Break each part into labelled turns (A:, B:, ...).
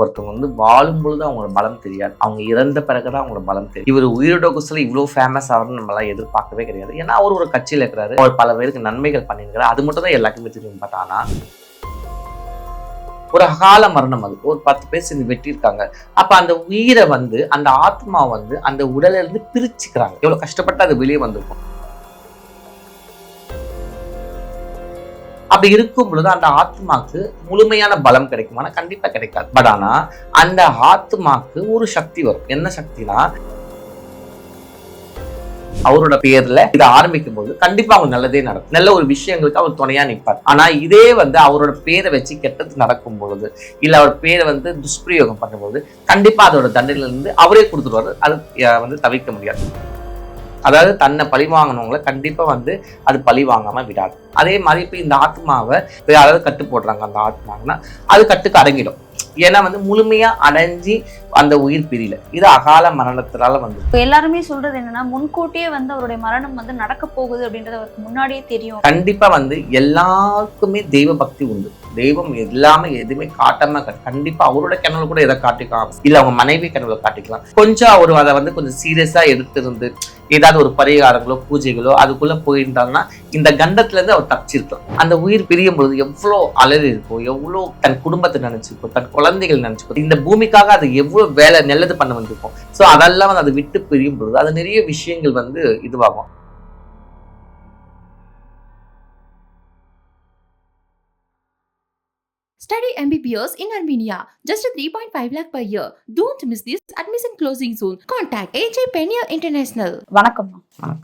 A: ஒருத்தவங்க வந்து வாழும் பொழுது அவங்களோட பலம் தெரியாது. அவங்க இறந்த பிறகு தான் அவங்களோட பலம் தெரியும். இவர் உயிரோட குசல இவ்வளவு ஃபேமஸ் ஆகணும்னு நம்மளாம் எதிர்பார்க்கவே கிடையாது. ஏன்னா அவர் ஒரு கட்சியில் இருக்கிறாரு. அவர் பல பேருக்கு நன்மைகள் பண்ணியிருக்கிறார். அது மட்டும் தான் எல்லாருக்குமே தெரியும். பட் ஆனால் ஒரு அகால மரணம் அது. ஒரு பத்து பேர் சேர்ந்து வெட்டியிருக்காங்க. அப்ப அந்த உயிரை வந்து அந்த ஆத்மா வந்து அந்த உடல்ல இருந்து பிரிச்சுக்கிறாங்க. எவ்வளவு கஷ்டப்பட்டு அது வெளியே வந்திருக்கும். அப்படி இருக்கும் பொழுது அந்த ஆத்மாக்கு முழுமையான பலம் கிடைக்குமானா கண்டிப்பா கிடைக்காது. பட் ஆனா அந்த ஆத்மாக்கு ஒரு சக்தி வரும். என்ன சக்தினா அவரோட பேர்ல இதை ஆரம்பிக்கும் போது கண்டிப்பா அவங்க நல்லதே நடக்கும். நல்ல ஒரு விஷயங்களுக்கு அவர் துணையா நிற்பார். ஆனா இதே வந்து அவரோட பேரை வச்சு கெட்டது நடக்கும் பொழுது இல்ல அவர் பேரை வந்து துஷ்பிரயோகம் பண்ணும்போது கண்டிப்பா அதோட தண்டனையில இருந்து அவரே கொடுத்துருவாரு அது வந்து தவிர்க்க முடியாது. அதாவது தன்னை பழி வாங்கினவங்கள கண்டிப்பா வந்து அது பழி வாங்காம விடாது. அதே மாதிரி இப்ப இந்த ஆத்மாவை யாராவது கட்டு போடுறாங்க அந்த ஆத்மாங்கன்னா அது கட்டுக்கு அடங்கிடும். ஏன்னா வந்து முழுமையா அடைஞ்சி அந்த உயிர் பிரியல. இது அகால மரணத்தினால வந்து
B: இப்போ எல்லாருமே சொல்றது என்னன்னா முன்கூட்டியே வந்து அவருடைய மரணம் வந்து நடக்க போகுது அப்படின்றது அவருக்கு முன்னாடியே தெரியும்.
A: கண்டிப்பா வந்து எல்லாருக்குமே தெய்வ பக்தி உண்டு. தெய்வம் எல்லாமே எதுவுமே காட்டாம கண்டிப்பா அவரோட கனவுல கூட எதை காட்டிக்கலாம்? இல்ல அவங்க மனைவி கனவுல காட்டிக்கலாம். கொஞ்சம் அவர் அதை வந்து கொஞ்சம் சீரியஸா எடுத்திருந்து ஏதாவது ஒரு பரிகாரங்களோ பூஜைகளோ அதுக்குள்ள போயிருந்தாங்கன்னா இந்த கண்டத்துல இருந்து அவர் தப்பிச்சிருக்கலாம் அந்த உயிர் பிரியும் பொழுது எவ்வளோ அலறி இருக்கும் எவ்வளோ தன் குடும்பத்தை நினைச்சிருக்கும் தன் குழந்தைகள் நினைச்சிருக்கும் இந்த பூமிக்காக அது எவ்வளவு வேலை நல்லது பண்ண வந்திருக்கும் ஸோ அதெல்லாம் வந்து அதை விட்டு பிரியும் பொழுது அது நிறைய விஷயங்கள் வந்து இதுவாகும்.
C: Study MBBS in Armenia. Just a 3.5 lakh per year. Don't miss this admission closing soon. Contact AJ Penier International.
B: வணக்கம்
A: வணக்கம்.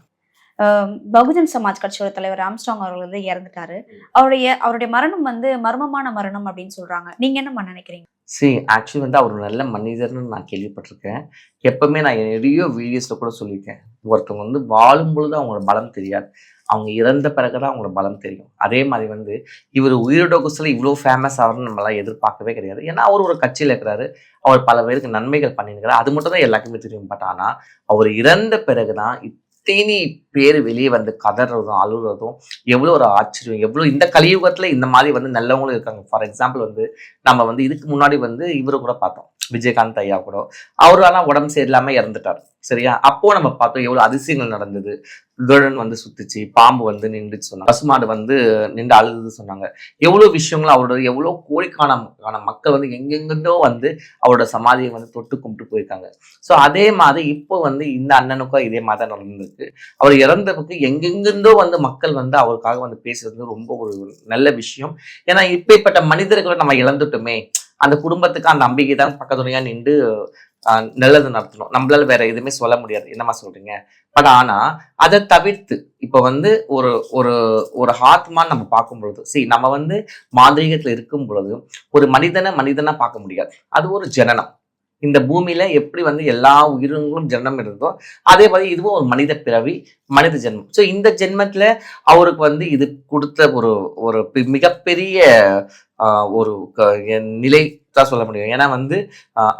B: பகுஜன் சமாஜ் கட்சியோட தலைவர் ராம்ஸ்டாங் அவர்கள் வந்து இறந்துட்டாரு அவருடைய அவருடைய மரணம் வந்து மர்மமான மரணம் அப்படின்னு சொல்றாங்க நீங்க என்னம்மா நினைக்கிறீங்க
A: சரி ஆக்சுவலி வந்து அவர் நல்ல மனிதர்னு நான் கேள்விப்பட்டிருக்கேன் எப்பவுமே நான் நிறைய வீடியோஸில் கூட சொல்லியிருக்கேன் ஒருத்தவங்க வந்து வாழும் பொழுது அவங்களோட பலம் தெரியாது அவங்க இறந்த பிறகுதான் அவங்களோட பலம் தெரியும். அதே மாதிரி வந்து இவர் உயிரோட இவ்வளோ ஃபேமஸ் ஆகணும்னு நம்மளாம் எதிர்பார்க்கவே கிடையாது. ஏன்னா அவர் ஒரு கட்சியில் இருக்கிறாரு. அவர் பல பேருக்கு நன்மைகள் பண்ணியிருக்கிறார். அது மட்டும் தான் எல்லாருக்குமே தெரியும். பட் ஆனால் அவர் இறந்த பிறகுதான் இத்தனை பேர் வெளியே வந்து கதறதும் அழுகிறதும் எவ்வளோ ஒரு ஆச்சரியம் எவ்வளோ இந்த கலியுகத்தில் இந்த மாதிரி வந்து நல்லவங்களும் இருக்காங்க. ஃபார் எக்ஸாம்பிள் வந்து நம்ம வந்து இதுக்கு முன்னாடி வந்து இவரை கூட பார்த்தோம். விஜயகாந்த் ஐயா கூட. அவர் ஆனால் உடம்பு சரியில்லாமல் இறந்துட்டார். சரியா? அப்போ நம்ம பார்த்தோம் எவ்வளோ அதிசயங்கள் நடந்தது. கருடன் வந்து சுத்துச்சு பாம்பு வந்து நின்றுச்சு சொன்னாங்க. பசுமாடு வந்து நின்று அழுது சொன்னாங்க. எவ்வளோ விஷயங்களும் அவரோட எவ்வளோ கோடிக்கான மக்கள் வந்து எங்கெங்கிருந்தோ வந்து அவரோட சமாதியை வந்து தொட்டு கும்பிட்டு போயிருக்காங்க. ஸோ அதே மாதிரி இப்போ வந்து இந்த அண்ணனுக்கும் இதே மாதிரி தான் நடந்திருக்கு. அவர் இறந்ததுக்கு எங்கெங்கிருந்தோ வந்து மக்கள் வந்து அவருக்காக வந்து பேசுறது ரொம்ப ஒரு நல்ல விஷயம். ஏன்னா இப்பேற்பட்ட மனிதர்களை நம்ம இழந்துட்டோமே. அந்த குடும்பத்துக்கு அந்த அம்பிகை தான் பக்கத்துணையா நின்று நல்லது நடத்தணும். நம்மளால வேற எதுவுமே சொல்ல முடியாது. என்னமா சொல்றீங்க? பட் ஆனா அதை தவிர்த்து இப்ப வந்து ஒரு ஒரு ஒரு ஆத்மா நம்ம பார்க்கும் பொழுது சரி நம்ம வந்து மாந்திரீகத்துல இருக்கும் பொழுது ஒரு மனிதனை மனிதனா பார்க்க முடியாது. அது ஒரு ஜனனம். இந்த பூமியில எப்படி வந்து எல்லா உயிரினங்களும் ஜென்மம் இருந்ததோ அதே மாதிரி இதுவும் ஒரு மனித பிறவி மனித ஜென்மம். ஸோ இந்த ஜென்மத்துல அவருக்கு வந்து இது கொடுத்த ஒரு ஒரு மிகப்பெரிய ஒரு க- நிலை தான் சொல்ல முடியும். ஏன்னா வந்து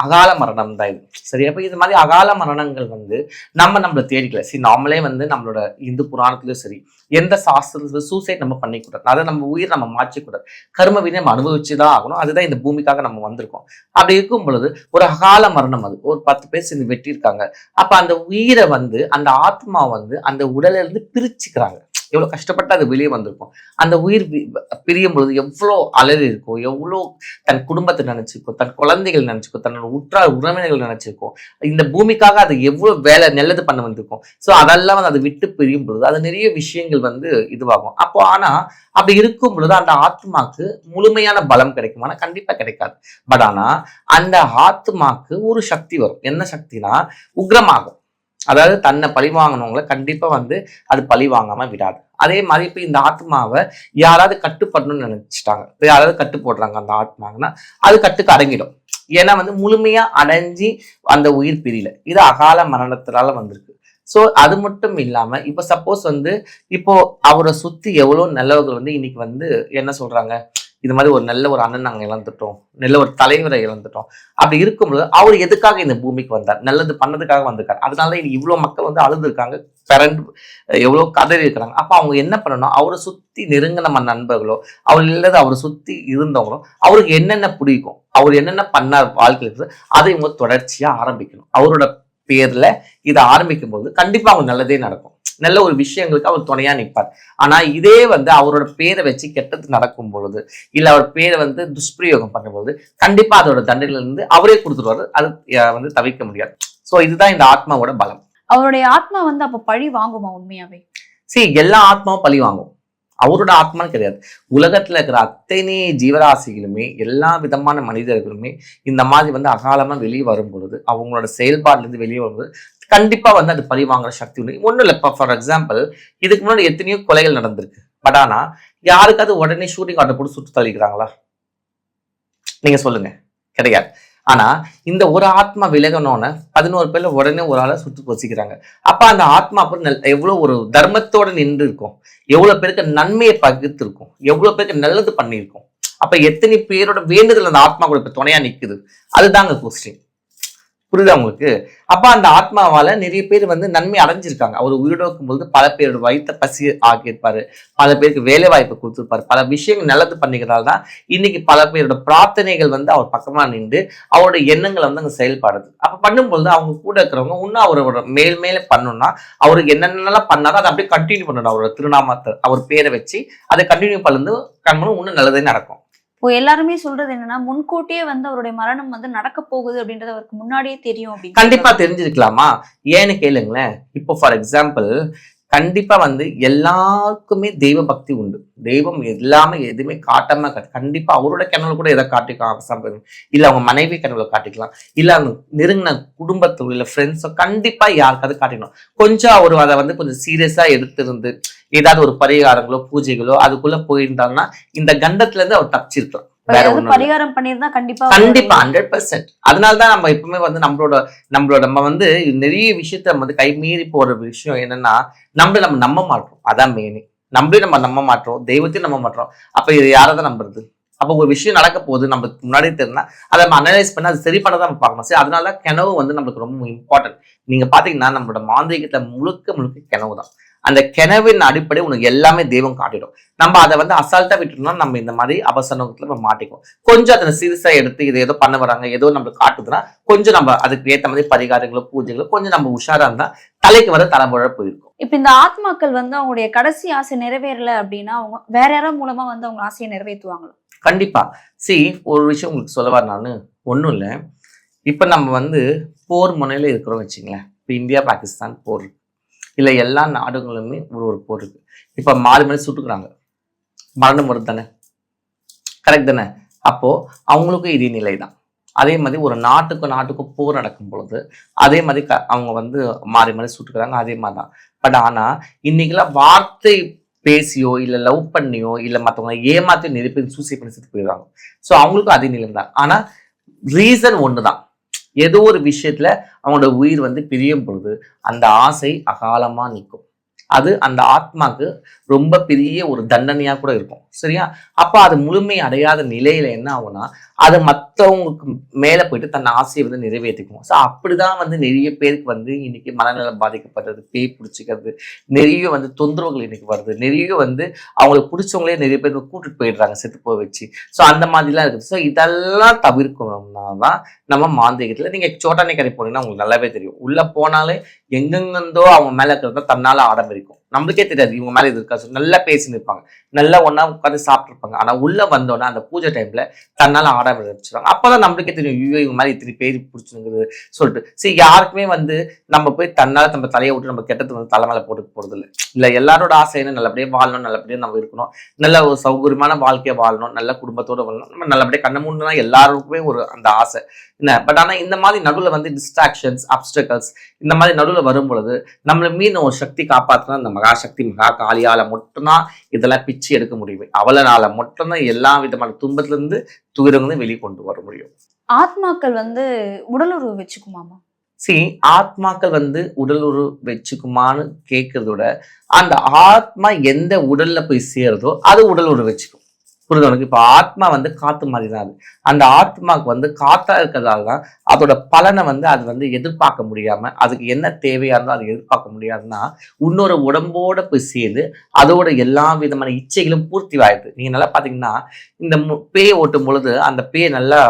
A: அகால மரணம் தான் இது. சரி அப்போ இது மாதிரி அகால மரணங்கள் வந்து நம்ம நம்மளை தேடிக்கல. சரி நாமளே வந்து நம்மளோட இந்து புராணத்துலயும் சரி எந்த சாஸ்திரத்துல சூசைட் நம்ம பண்ணிக்கூடாது. அதை நம்ம உயிர் நம்ம மாற்றிக்கூடாது. கர்ம வினை நம்ம அனுபவிச்சு தான் ஆகணும். அதுதான் இந்த பூமிக்காக நம்ம வந்திருக்கோம். அப்படி இருக்கும் பொழுது ஒரு அகால மரணம் அது. ஒரு பத்து பேர் சேர்ந்து வெட்டியிருக்காங்க. அப்போ அந்த உயிரை வந்து அந்த ஆத்மா வந்து அந்த உடல்ல பிரிச்சுக்கிறாங்க. எவ்வளோ கஷ்டப்பட்டு அது வெளியே வந்திருக்கும். அந்த உயிர் பி- பிரியும் பொழுது எவ்வளோ அலறி இருக்கும் எவ்வளோ தன் குடும்பத்தை நினச்சிருக்கும் தன் குழந்தைகள் நினைச்சிருக்கும் தன்னோட உற்றார் உறவினர்கள் நினச்சிருக்கும் இந்த பூமிக்காக அது எவ்வளோ வேலை நல்லது பண்ண வந்திருக்கும். ஸோ அதெல்லாம் வந்து அதை விட்டு பிரியும் பொழுது அது நிறைய விஷயங்கள் வந்து இதுவாகும். அப்போ ஆனா அப்படி இருக்கும் பொழுது அந்த ஆத்மாக்கு முழுமையான பலம் கிடைக்குமானா கண்டிப்பாக கிடைக்காது. பட் ஆனா அந்த ஆத்மாக்கு ஒரு சக்தி வரும். என்ன சக்தினா உக்ரமாகும். அதாவது தன்னை பழி வாங்கினவங்களை கண்டிப்பாக வந்து அது பழி வாங்காமல் விடாது. அதே மாதிரி இப்போ இந்த ஆத்மாவை யாராவது கட்டுப்படணும்னு நினச்சிட்டாங்க. இப்போ யாராவது கட்டு போடுறாங்க அந்த ஆத்மாங்கன்னா அது கட்டுக்கு அடங்கிடும். ஏன்னா வந்து முழுமையாக அடைஞ்சி அந்த உயிர் பிரியல. இது அகால மரணத்தினால வந்திருக்கு. ஸோ அது மட்டும் இல்லாமல் இப்போ சப்போஸ் வந்து இப்போ அவரை சுற்றி எவ்வளோ நல்லவர்கள் வந்து இன்னைக்கு வந்து என்ன சொல்கிறாங்க இது மாதிரி ஒரு நல்ல ஒரு அண்ணன் நாங்கள் இழந்துட்டோம். நல்ல ஒரு தலைவரை இழந்துட்டோம். அப்படி இருக்கும்போது அவர் எதுக்காக இந்த பூமிக்கு வந்தார்? நல்லது பண்ணதுக்காக வந்திருக்கார். அதனால தான் இவ்வளோ மக்கள் வந்து அழுதுருக்காங்க. பிறண்டு எவ்வளோ கதறி இருக்கிறாங்க அப்போ அவங்க என்ன பண்ணணும்? அவரை சுற்றி நெருங்க நம்ம நண்பர்களோ அவர் இல்லாத அவரை சுற்றி இருந்தவங்களோ அவருக்கு என்னென்ன பிடிக்கும்? அவர் என்னென்ன பண்ணார் வாழ்க்கையில் அதை இவங்க தொடர்ச்சியாக ஆரம்பிக்கணும். அவரோட பேரில் இதை ஆரம்பிக்கும் போது அவங்க நல்லதே நடக்கும். நல்ல ஒரு விஷயங்களுக்கு அவர் துணையா நிற்பார். ஆனா இதே வந்து அவரோட பேரை வச்சு கெட்டது நடக்கும் பொழுது இல்ல அவர் பேரை வந்து துஷ்பிரயோகம் பண்ணும்போது கண்டிப்பா அதோட தண்டனையில இருந்து அவரே கொடுத்துருவாரு. அது வந்து தவிர்க்க முடியாது. சோ இதுதான் இந்த ஆத்மாவோட பலம்.
B: அவருடைய ஆத்மா வந்து அப்ப பழி வாங்குமா உண்மையாவே?
A: சரி எல்லா ஆத்மாவும் பழி வாங்கும். அவரோட ஆத்மான்னு கிடையாது. உலகத்துல இருக்கிற அத்தனை ஜீவராசிகளுமே எல்லா விதமான மனிதர்களுமே இந்த மாதிரி வந்து அகாலமா வெளியே வரும் பொழுது அவங்களோட செயல்பாடுல இருந்து வெளியே வரும்போது கண்டிப்பாக வந்து அது பழி வாங்குற சக்தி உண்டு. ஒன்றும் இல்லை இப்போ ஃபார் எக்ஸாம்பிள் இதுக்கு முன்னாடி எத்தனையோ கொலைகள் நடந்திருக்கு. பட் ஆனா யாருக்காவது உடனே ஷூட்டிங் ஆர்டர் போட்டு சுட்டு தள்ளிக்கிறாங்களா நீங்க சொல்லுங்க. கிடையாது. ஆனா இந்த ஒரு ஆத்மா விலகணும்னு பதினோரு பேர்ல உடனே ஒரு ஆளை சுட்டு பொசிக்கிறாங்க. அப்போ அந்த ஆத்மா அப்புறம் நல்- ஒரு தர்மத்தோட நின்று இருக்கும். எவ்வளோ பேருக்கு நன்மையை பகிர்ந்து இருக்கும் பேருக்கு நல்லது பண்ணியிருக்கும். அப்போ எத்தனை பேரோட வேண்டுதல் அந்த ஆத்மா கூட இப்போ துணையா நிற்குது அதுதாங்க கொஸ்டின் புரியுதா உங்களுக்கு? அப்ப அந்த ஆத்மாவால நிறைய பேர் வந்து நன்மை அடைஞ்சிருக்காங்க. அவர் உயிரோக்கும் பொழுது பல பேரோட வயிற்ற பசி ஆக்கியிருப்பாரு. பல பேருக்கு வேலை வாய்ப்பு கொடுத்துருப்பாரு. பல விஷயங்கள் நல்லது பண்ணிக்கிறதால தான் இன்னைக்கு பல பேரோட பிரார்த்தனைகள் வந்து அவர் பக்கமா நின்று அவரோட எண்ணங்கள் வந்து அங்க செயல்படுது. அப்ப பண்ணும்பொழுது அவங்க கூட இருக்கிறவங்க இன்னும் அவரோட மேல் மேலே பண்ணணும்னா அவருக்கு என்னென்னலாம் பண்ணாரோ அதை அப்படியே கண்டினியூ பண்ணணும். அவரோட திருநாமத்தை அவர் பேரை வச்சு அதை கண்டினியூ பண்ணுறது கண்மனும் இன்னும் நல்லதே நடக்கும்.
B: இப்போ எல்லாருமே சொல்றது என்னன்னா முன்கூட்டியே வந்து அவருடைய மரணம் வந்து நடக்க போகுது அப்படின்றது அவருக்கு முன்னாடியே தெரியும்
A: கண்டிப்பா தெரிஞ்சிருக்கலாமா? ஏன்னு கேளுங்களேன். இப்போ ஃபார் எக்ஸாம்பிள் கண்டிப்பா வந்து எல்லாருக்குமே தெய்வ பக்தி உண்டு. தெய்வம் எல்லாமே எதுவுமே காட்டாம கண்டிப்பா அவரோட கிணறு கூட எதை காட்டிக்கலாம் இல்ல அவங்க மனைவி கிணறுல காட்டிக்கலாம். இல்ல அவங்க நெருங்கின குடும்பத்தோ இல்ல ஃப்ரெண்ட்ஸோ கண்டிப்பா யாருக்காவது காட்டிக்கணும் கொஞ்சம் அவர் அதை வந்து கொஞ்சம் சீரியஸா எடுத்திருந்து ஏதாவது ஒரு பரிகாரங்களோ பூஜைகளோ அதுக்குள்ள போயிருந்தாங்கன்னா இந்த கண்டத்துல இருந்து அவர் தப்பிச்சிருக்கலாம்.
B: பரிகாரம் பண்ணியிருந்தா கண்டிப்பா
A: கண்டிப்பா ஹண்ட்ரட் பர்சன்ட் அதனால தான் நம்ம எப்பவுமே வந்து நம்மளோட நம்மளோட நம்ம வந்து நிறைய விஷயத்த நம்ம வந்து கை மீறி போற விஷயம் என்னன்னா நம்மள நம்ம நம்ப மாட்டோம். அதான் மெயின் நம்மளே நம்ம நம்ப மாட்டோம். தெய்வத்தையும் நம்ப மாட்டோம். அப்ப இது யாரை தான் நம்புறது? அப்போ ஒரு விஷயம் நடக்க போகுது நம்ம முன்னாடியே தெரிஞ்சா அதை நம்ம அனலைஸ் பண்ணி அது சரி பண்ண தான் நம்ம பார்க்கணும். சரி அதனால தான் கிணவு வந்து நம்மளுக்கு ரொம்ப இம்பார்ட்டன்ட் நீங்க பாத்தீங்கன்னா நம்மளோட மாந்திரிகத்துல முழுக்க முழுக்க கிணவு தான் அந்த கிணவின் அடிப்படை உனக்கு எல்லாமே தெய்வம் காட்டிடும். நம்ம அதை வந்து அசால்ட்டா விட்டுட்டோம்னா நம்ம இந்த மாதிரி அவசரத்துல நம்ம மாட்டிக்குவோம். கொஞ்சம் அதை சீரியஸா எடுத்து இது ஏதோ பண்ண வராங்க ஏதோ நம்மளுக்கு காட்டுதுன்னா கொஞ்சம் நம்ம அதுக்கு ஏத்த மாதிரி பரிகாரங்களோ பூஜைகளோ கொஞ்சம் நம்ம உஷாரா இருந்தா தலைக்கு வர தலைமுறை போயிருக்கும்.
B: இப்ப இந்த ஆத்மாக்கள் வந்து அவங்களுடைய கடைசி ஆசை நிறைவேறல அப்படின்னா அவங்க வேற யாராவது மூலமா வந்து அவங்க ஆசையை நிறைவேற்றுவாங்களோ?
A: கண்டிப்பா. சி ஒரு விஷயம் உங்களுக்கு சொல்லவா நான். ஒன்றும் இல்லை. இப்போ நம்ம வந்து போர் முனையில இருக்கிறோம் வச்சுங்களேன் இப்போ இந்தியா பாகிஸ்தான் போர். இல்லை எல்லா நாடுகளுமே ஒரு ஒரு போர் இருக்கு. இப்போ மாறி மாறி சுட்டுக்கிறாங்க. மரணம் வருது தானே? கரெக்ட் தானே? அப்போது அவங்களுக்கும் இதே நிலை தான் அதே மாதிரி ஒரு நாட்டுக்கும் நாட்டுக்கும் போர் நடக்கும் பொழுது அதே மாதிரி க அவங்க வந்து மாறி மாறி சுட்டுக்கிறாங்க அதே மாதிரி தான் பட் ஆனால் இன்னைக்கெல்லாம் வார்த்தை பேசியோ இல்லை லவ் பண்ணியோ இல்லை மத்தவங்க ஏமாற்றி நிறைய பேர் சூசைட் பண்ணி செத்து போயிடுறாங்க. ஸோ அவங்களுக்கும் அதே நிலை தான் ஆனால் ரீசன் ஒன்று தான் ஏதோ ஒரு விஷயத்துல அவங்களோட உயிர் வந்து பிரியும் பொழுது அந்த ஆசை அகாலமா நிற்கும் அது அந்த ஆத்மாக்கு ரொம்ப பெரிய ஒரு தண்டனையா கூட இருக்கும். சரியா? அப்ப அது முழுமை அடையாத நிலையில என்ன ஆகும்னா அது மற்றவங்களுக்கு மேல போயிட்டு தன் ஆசையை வந்து நிறைவேற்றிக்கும். ஸோ அப்படிதான் வந்து நிறைய பேருக்கு வந்து இன்னைக்கு மனநலம் பாதிக்கப்படுறது பேய் பிடிச்சிக்கிறது நிறைய வந்து தொந்தரவுகள் இன்னைக்கு வருது. நிறைய வந்து அவங்களுக்கு பிடிச்சவங்களே நிறைய பேர் கூட்டிட்டு போயிடுறாங்க செத்து போக வச்சு. ஸோ அந்த மாதிரிலாம் இருக்குது ஸோ இதெல்லாம் தவிர்க்கணும். தவிர்க்கணும்னா தான் நம்ம மாந்திரிகத்தில் நீங்க சோட்டானிக்கரை போனீங்கன்னா உங்களுக்கு நல்லாவே தெரியும். உள்ளே போனாலே எங்கெங்கேருந்தோ அவங்க மேல இருக்கிறத தன்னால ஆடம்பிருக்கும் நம்மளுக்கே தெரியாது இவங்க மேலே இது இருக்கா நல்லா பேசின்னு இருப்பாங்க. நல்லா ஒன்றா உட்காந்து சாப்பிட்ருப்பாங்க ஆனால் உள்ளே வந்தோடனே அந்த பூஜை டைம்ல தன்னால ஆட ஆரம்பிச்சிருவாங்க அப்பதான் நம்மளுக்கே தெரியும் ஐயோ இவங்க மாதிரி இத்தனை பேர் பிடிச்சிருங்குது சொல்லிட்டு. சரி யாருக்குமே வந்து நம்ம போய் தன்னால் நம்ம தலையை விட்டு நம்ம கெட்டது வந்து தலை மேலே போட்டு போறது இல்லை எல்லாரோட ஆசைன்னு நல்லபடியாக வாழணும் நல்லபடியாக நம்ம இருக்கணும். நல்ல ஒரு சௌகரியமான வாழ்க்கையை வாழணும் நல்ல குடும்பத்தோட வாழணும். நம்ம நல்லபடியாக கண்ண மூணுனா எல்லாருக்குமே ஒரு அந்த ஆசை. என்ன? பட் ஆனா இந்த மாதிரி நடுவுல வந்து டிஸ்ட்ராக்ஷன்ஸ் அப்டக்கல்ஸ் இந்த மாதிரி நடுவுல வரும் பொழுது நம்மளை மீன் ஒரு சக்தி காப்பாற்றினா இந்த மகாசக்தி மகா காளியால மட்டும்தான் இதெல்லாம் பிச்சு எடுக்க முடியும். அவளனால மட்டும்தான் எல்லா விதமான துன்பத்துல இருந்து துயரங்களும் வெளியே கொண்டு வர முடியும்.
B: ஆத்மாக்கள் வந்து உடலுறவு வச்சுக்குமாமா?
A: சி ஆத்மாக்கள் வந்து உடல் உரு வச்சுக்குமான்னு கேட்கறத விட அந்த ஆத்மா எந்த உடல்ல போய் சேருதோ அது உடல் உரு வச்சுக்கும். புரியுது உனக்கு? இப்போ ஆத்மா வந்து காத்து மாதிரி தான் அது. அந்த ஆத்மாவுக்கு வந்து காத்தா இருக்கிறதால தான் அதோட பலனை வந்து அது வந்து எதிர்பார்க்க முடியாம அதுக்கு என்ன தேவையா இருந்தோ அதை எதிர்பார்க்க முடியாதுன்னா இன்னொரு உடம்போட போய் சேர்ந்து அதோட எல்லா விதமான இச்சைகளும் பூர்த்தி ஆயிடுது. நீங்க நல்லா பாத்தீங்கன்னா இந்த மு- ஓட்டும் பொழுது அந்த பேய நல்லா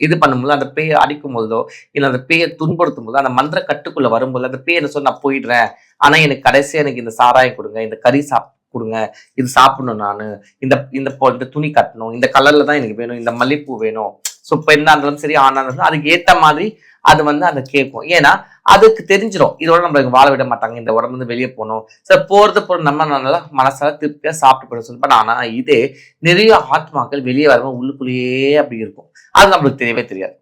A: இது பண்ணும்போது அந்த பேயை அடிக்கும் போதோ இல்லை அந்த பேயை துன்புறுத்தும் போதோ அந்த மந்திர கட்டுக்குள்ள வரும்போது அந்த பேயை என்ன சொல்லி நான் போயிடுறேன். ஆனா எனக்கு கடைசியா எனக்கு இந்த சாராயம் கொடுங்க இந்த கறி சாப் கொடுங்க இது சாப்பிடணும் நான். இந்த இந்த இந்த துணி கட்டணும் இந்த கலர்ல தான் எனக்கு வேணும் இந்த மல்லிப்பூ வேணும். ஸோ பெண்ணாக இருந்தாலும் சரி ஆணா இருந்தாலும் அதுக்கு ஏற்ற மாதிரி அது வந்து அதை கேட்கும் ஏன்னா அதுக்கு தெரிஞ்சிடும் இதோட நம்மளுக்கு வாழ விட மாட்டாங்க. இந்த உடம்பு வந்து வெளியே போகணும். சார் போகிறது போகிற நம்ம நல்லா மனசால திருப்தியாக சாப்பிட்டு போயிடும் சொல்லி ஆனால் இதே நிறைய ஆத்மாக்கள் வெளியே வரும்போது உள்ளுக்குள்ளேயே அப்படி இருக்கும். அது நம்மளுக்கு தெரியவே தெரியாது.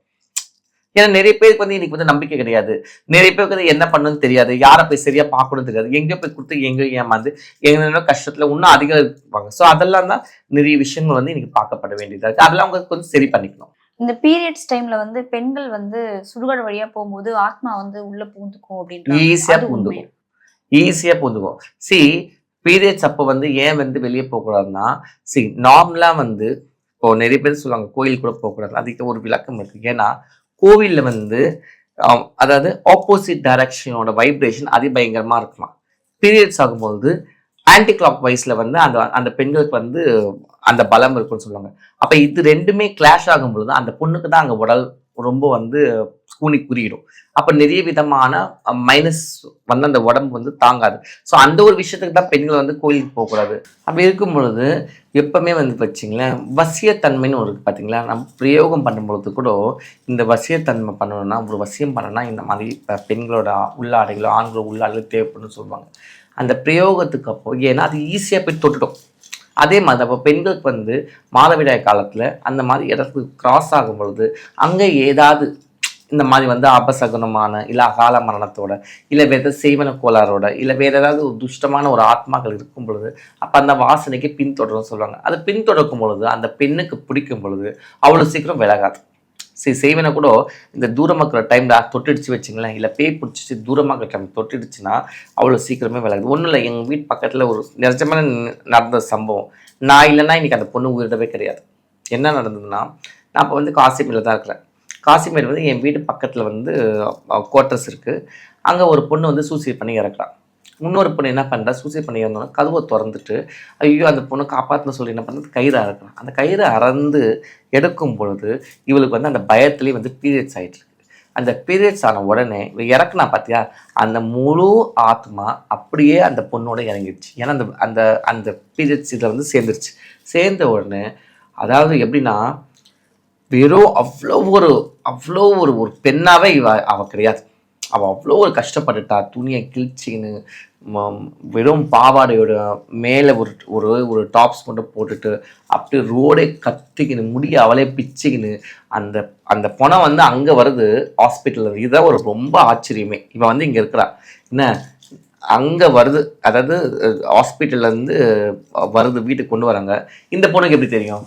A: ஏன்னா நிறைய பேருக்கு வந்து இன்னைக்கு வந்து நம்பிக்கை கிடையாது. நிறைய பேருக்கு வந்து என்ன பண்ணணும்னு தெரியாது. யாரை போய் சரியா பார்க்கணும்னு தெரியாது. எங்கேயோ போய் கொடுத்து எங்கேயோ ஏமாந்து எங்க கஷ்டத்துல இன்னும் அதிகம் இருப்பாங்க. ஸோ அதெல்லாம் தான் நிறைய விஷயங்கள் வந்து இன்னைக்கு பார்க்கப்பட வேண்டியதா இருக்கு. அதெல்லாம் அவங்க கொஞ்சம் சரி பண்ணிக்கணும்.
B: இந்த பீரியட்ஸ் டைம்ல வந்து பெண்கள் வந்து சுடுகாடு வழியா போகும்போது ஆத்மா வந்து உள்ள பூந்துக்கும் அப்படின்றாங்க.
A: ஈஸியா. பூந்துக்கும். ஈஸியா பூந்துக்கும். சி பீரியட்ஸ் அப்போ வந்து ஏன் வந்து வெளியே போகக்கூடாதுன்னா சி நார்மலா வந்து இப்போ நிறைய பேர் சொல்லுவாங்க கோயில் கூட போகக்கூடாது. அதுக்கு ஒரு விளக்கம் இருக்கு. ஏன்னா கோவிலில் வந்து அதாவது ஆப்போசிட் டைரக்ஷனோட வைப்ரேஷன் அதிபயங்கரமாக இருக்கலாம். பீரியட்ஸ் ஆகும்போது ஆன்டி கிளாக் வைஸில் வந்து அந்த அந்த பெண்களுக்கு வந்து அந்த பலம் இருக்கும்னு சொல்லுவாங்க. அப்போ இது ரெண்டுமே கிளாஷ் ஆகும்பொழுது அந்த பொண்ணுக்கு தான் அங்கே உடல் ரொம்ப வந்து கூனி குறியிடும் அப்போ நிறைய விதமான மைனஸ் வந்து அந்த உடம்பு வந்து தாங்காது. ஸோ அந்த ஒரு விஷயத்துக்கு தான் பெண்கள் வந்து கோயிலுக்கு போகக்கூடாது. அப்படி இருக்கும் பொழுது எப்பவுமே வந்து வச்சிங்களேன் வசியத்தன்மைன்னு ஒரு பார்த்தீங்களா நம்ம பிரயோகம் பண்ணும்பொழுது கூட இந்த வசியத்தன்மை பண்ணணும்னா ஒரு வசியம் பண்ணணும்னா இந்த மாதிரி இப்போ பெண்களோட உள்ளாடைகளோ ஆண்களோட உள்ளாடைகளோ தேவைப்படும்னு சொல்லுவாங்க. அந்த பிரயோகத்துக்கு அப்போ ஏன்னா அது ஈஸியாக போய் தொட்டுடும். அதே மாதிரி அப்போ பெண்களுக்கு வந்து மாதவிடாய் காலத்தில் அந்த மாதிரி இடத்துக்கு கிராஸ் ஆகும் பொழுது அங்கே ஏதாவது இந்த மாதிரி வந்து அபசகுனமான இல்லை அகால மரணத்தோட இல்லை வேறு சேவன செய்வன கோளாறோட இல்லை வேற ஏதாவது ஒரு துஷ்டமான ஒரு ஆத்மாக்கள் இருக்கும் பொழுது அப்போ அந்த வாசனைக்கு பின்தொடரும் சொல்லுவாங்க. அது பின்தொடக்கும் பொழுது அந்த பெண்ணுக்கு பிடிக்கும் பொழுது அவ்வளோ சீக்கிரம் விலகாது. சரி செய்வனை கூட இந்த தூரமாக இருக்கிற டைமில் தொட்டிடுச்சு வச்சுங்களேன் இல்லை பேய் பிடிச்சிச்சு தூரமாக இருக்கிற டைம் தொட்டிடுச்சுன்னா அவ்வளோ சீக்கிரமே விலகுது. ஒன்றும் இல்லை எங்கள் வீட்டு பக்கத்தில் ஒரு நிஜமான நடந்த சம்பவம். நான் இல்லைன்னா இன்றைக்கி அந்த பொண்ணு உயிரிடவே கிடையாது. என்ன நடந்ததுன்னா நான் இப்போ வந்து காசிமேரில் தான் இருக்கிறேன். காசிமேடு வந்து என் வீட்டு பக்கத்தில் வந்து குவார்ட்டர்ஸ் இருக்குது அங்கே ஒரு பொண்ணு வந்து சூசைட் பண்ணி இறக்குறான் இன்னொரு பொண்ணு என்ன பண்ணுறா சூசைட் பண்ணி இறந்தோன்னா கதவை திறந்துட்டு ஐயோ அந்த பொண்ணு காப்பாற்றணும் சொல்லி என்ன பண்ணுறது கயிறு அறக்குறான் அந்த கயிறு அறந்து எடுக்கும் பொழுது இவளுக்கு வந்து அந்த பயத்துலேயே வந்து பீரியட்ஸ் ஆகிட்டு அந்த பீரியட்ஸ் ஆன உடனே இவ இறக்குனா பார்த்தியா அந்த முழு ஆத்மா அப்படியே அந்த பொண்ணோட இறங்கிடுச்சு. ஏன்னா அந்த அந்த அந்த பீரியட்ஸ் இதில் வந்து சேர்ந்துருச்சு. சேர்ந்த உடனே அதாவது எப்படின்னா வெறும் அவ்வளோ ஒரு அவ்வளோ ஒரு ஒரு பெண்ணாகவே இவ அவ கிடையாது. அவள் அவ்வளோ ஒரு கஷ்டப்பட்டுட்டா துணியை கிழிச்சிக்கின்னு வெறும் பாவாடையோட மேலே ஒரு ஒரு ஒரு டாப்ஸ் மட்டும் போட்டுட்டு அப்படியே ரோடே கத்திக்கின்னு முடிய அவளே பிச்சுக்கின்னு அந்த அந்த பணம் வந்து அங்கே வருது ஹாஸ்பிட்டலில் இதுதான் ஒரு ரொம்ப ஆச்சரியமே. இவன் வந்து இங்கே இருக்கிறா. என்ன? அங்கே வருது அதாவது ஹாஸ்பிட்டல்லேருந்து வருது வீட்டுக்கு கொண்டு வராங்க. இந்த பொண்ணுக்கு எப்படி தெரியும்?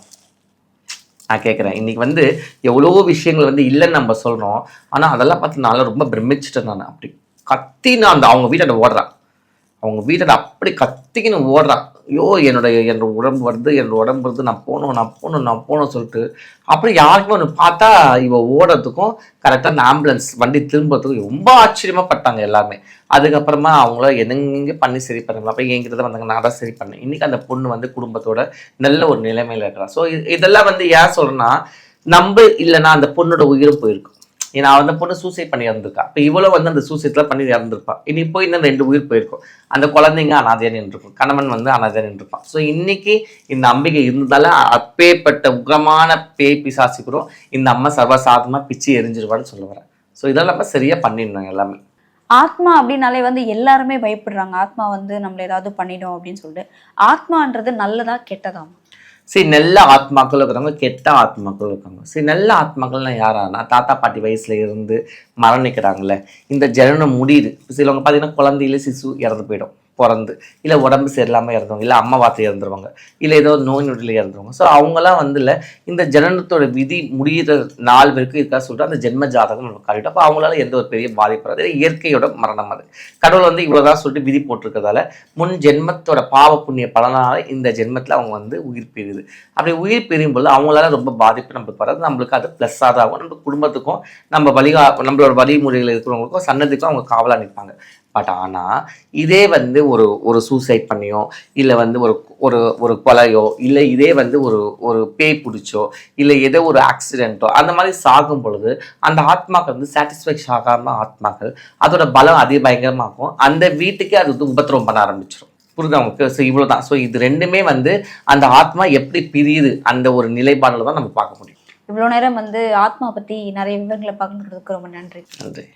A: நான் கேட்குறேன் இன்னைக்கு வந்து எவ்வளவோ விஷயங்கள் வந்து இல்லைன்னு நம்ம சொல்கிறோம் ஆனால் அதெல்லாம் பார்த்து நான் ரொம்ப பிரமிச்சிட்டேன் நான். அப்படி கத்தி நான் அந்த அவங்க வீட்டை ஓடுறேன். அவங்க வீட்டை அப்படி கத்திக்கின்னு ஓடுறான். ஐயோ என்னோட என்னோட உடம்பு வருது என்னோட உடம்பு வருது நான் போகணும் நான் போகணும் நான் போகணும் சொல்லிட்டு அப்படி யாருக்குமே ஒன்று பார்த்தா இவ ஓடுறதுக்கும் கரெக்டாக அந்த ஆம்புலன்ஸ் வண்டி திரும்புறதுக்கும் ரொம்ப ஆச்சரியமாக பட்டாங்க எல்லாருமே. அதுக்கப்புறமா அவங்கள என்னங்க பண்ணி சரி பண்ணலாம் அப்புறம் என்கிட்ட தான் வந்தாங்க. நான் தான் சரி பண்ணேன். இன்றைக்கி அந்த பொண்ணு வந்து குடும்பத்தோட நல்ல ஒரு நிலைமையில் இருக்கிறா ஸோ இதெல்லாம் வந்து ஏன் சொல்கிறேன்னா நம்ம இல்லைன்னா அந்த பொண்ணோட உயிரும் போயிருக்கும். ஏன்னா அந்த பொண்ணு சூசைட் பண்ணி இறந்துருக்கா. இப்போ இவ்வளோ வந்து அந்த சூசைட்ல பண்ணி இறந்துருப்பா. இனி போய் இன்னும் ரெண்டு உயிர் போயிருக்கும். அந்த குழந்தைங்க அனாதையா நின்றுருக்கும் கணவன் வந்து அனாதையா நின்றுருப்பான் ஸோ இன்னைக்கு இந்த அம்பிகை இருந்ததால அப்பேற்பட்ட உகமான பேய் பிசாசி கூட இந்த அம்மா சர்வசாதமாக பிச்சு எரிஞ்சிருவான்னு சொல்ல வரேன். ஸோ இதெல்லாம் நம்ம சரியா பண்ணிடணும் எல்லாமே.
B: ஆத்மா அப்படின்னாலே வந்து எல்லாருமே பயப்படுறாங்க. ஆத்மா வந்து நம்மளை ஏதாவது பண்ணிடும் அப்படின்னு சொல்லிட்டு. ஆத்மான்றது நல்லதா கெட்டதாமா
A: சரி நல்ல ஆத்மாக்கள் இருக்கிறவங்க கெட்ட ஆத்மாக்கள் இருக்காங்க. சரி நல்ல ஆத்மாக்கள்லாம் யாரானா தாத்தா பாட்டி வயசுல இருந்து மரணிக்கிறாங்கல்ல. இந்த ஜனனம் முடியுது. சிலவங்க பார்த்தீங்கன்னா குழந்தையில சிசு இறந்து போயிடும். பிறந்து இல்லை உடம்பு சரியில்லாமல் இறந்தவங்க இல்லை அம்மா வார்த்தை இறந்துருவாங்க இல்லை ஏதோ நோய் நொடியில் இறந்துருவாங்க. ஸோ அவங்களாம் வந்து இல்லை இந்த ஜனனத்தோட விதி முடிகிற நாள் வரைக்கும் இருக்கா சொல்லிட்டு அந்த ஜென்ம ஜாதகம் நம்ம காட்டிட்டு அப்போ அவங்களால எந்த ஒரு பெரிய பாதிப்பு வராது. இயற்கையோட மரணம் அது. கடவுள் வந்து இவ்வளோதான் சொல்லிட்டு விதி போட்டிருக்கிறதால முன் ஜென்மத்தோட பாவ புண்ணிய பலனால இந்த ஜென்மத்தில் அவங்க வந்து உயிர் பிரியுது. அப்படி உயிர் பிரியும் பொழுது அவங்களால ரொம்ப பாதிப்பு நம்மளுக்கு வராது. நம்மளுக்கு அது ப்ளஸ்ஸாக தான் ஆகும் நம்ம குடும்பத்துக்கும் நம்ம வழிகா நம்மளோட வழிமுறைகள் இருக்கிறவங்களுக்கும் சன்னதிக்கும் அவங்க காவலாக நிற்பாங்க பட் ஆனால் இதே வந்து ஒரு ஒரு சூசைட் பண்ணியோ இல்லை வந்து ஒரு ஒரு ஒரு கொலையோ இல்லை இதே வந்து ஒரு ஒரு பேய் பிடிச்சோ இல்லை ஏதோ ஒரு ஆக்சிடென்ட்டோ அந்த மாதிரி சாகும் பொழுது அந்த ஆத்மாக்கள் வந்து சாட்டிஸ்ஃபேக்ஷன் ஆகாம ஆத்மாக்கள் அதோட பலம் அதிக பயங்கரமாகும் அந்த வீட்டுக்கே அது வந்து உபத்திரவம் பண்ண ஆரம்பிச்சிடும் புரியுதா உங்களுக்கு? ஸோ இவ்வளோ தான் ஸோ இது ரெண்டுமே வந்து அந்த ஆத்மா எப்படி பிரியுது அந்த ஒரு நிலைப்பாடில் தான் நம்ம பார்க்க முடியும்.
B: இவ்வளவு நேரம் வந்து ஆத்மா பத்தி நிறைய விவரங்களை பகிர்ந்துக்கிறதுக்கு ரொம்ப நன்றி.
A: நன்றி.